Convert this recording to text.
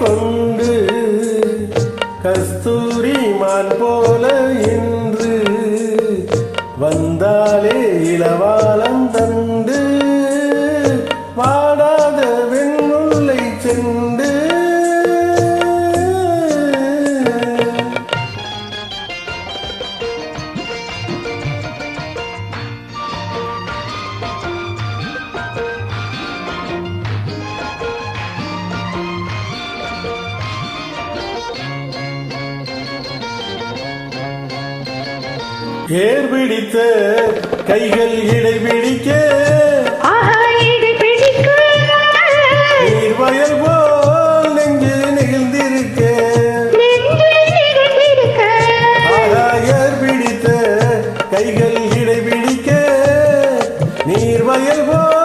கொண்டு கஸ்தூரி மான் போல இன்று வந்தாலே இளவாலம் தந்து வாடாத வெண்முல்லை சென்று ஏர் பிடித்த கைகள் இடைபிடிக்க நீர்வயல் போல் நெஞ்சு நெகிழ்ந்திருக்க. ஏர் பிடித்த கைகள் இடைபிடிக்க நீர்வயல் போல்